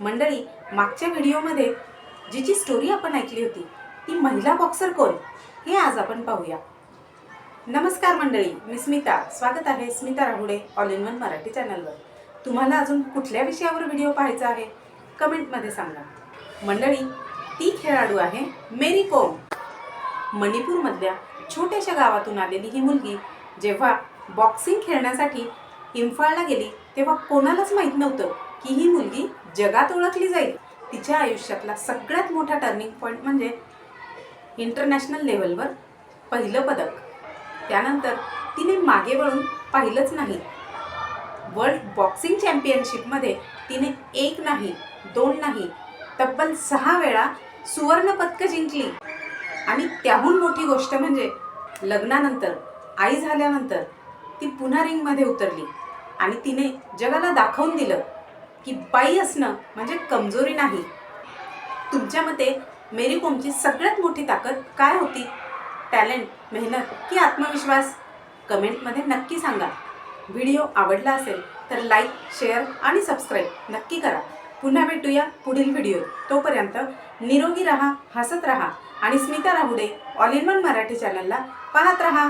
मंडळी मागच्या व्हिडिओमध्ये जिची स्टोरी आपण ऐकली होती ती महिला बॉक्सर कोण? हे आज आपण पाहूया. नमस्कार मंडळी मी स्मिता. स्वागत आहे Smita Rahude all in one Marathi चॅनलवर तुम्हाला अजून कुठल्या विषयावर व्हिडिओ पाहायचा आहे? कमेंटमध्ये सांगा. मंडळी ती खेळाडू आहे मेरी कोम. मणिपूरमधल्या छोट्याशा गावातून आलेली ही मुलगी जेव्हा बॉक्सिंग खेळण्यासाठी इम्फाळला गेली तेव्हा कोणालाच माहीत नव्हतं की ही मुलगी जगात ओळखली जाईल. तिच्या आयुष्यातला सगळ्यात मोठा टर्निंग पॉईंट म्हणजे इंटरनॅशनल लेवलवर पहिलं पदक. त्यानंतर तिने मागे वळून पाहिलंच नाही. वर्ल्ड बॉक्सिंग चॅम्पियनशिपमध्ये तिने एक नाही दोन नाही तब्बल सहा वेळा सुवर्णपदकं जिंकली. आणि त्याहून मोठी गोष्ट म्हणजे लग्नानंतर आई झाल्यानंतर ती पुन्हा रिंगमध्ये उतरली आणि तिने जगाला दाखवून दिलं. की बाई असणं म्हणजे कमजोरी नाही. तुमच्या मते मेरी कोमची सगळ्यात मोठी ताकद काय होती? टॅलेंट मेहनत की आत्मविश्वास? कमेंटमध्ये नक्की सांगा. व्हिडिओ आवडला असेल तर लाईक शेअर आणि सबस्क्राईब नक्की करा. पुन्हा भेटूया पुढील व्हिडिओ तोपर्यंत निरोगी रहा हसत रहा आणि Smita Rahude all in one Marathi चॅनलला पाहत राहा.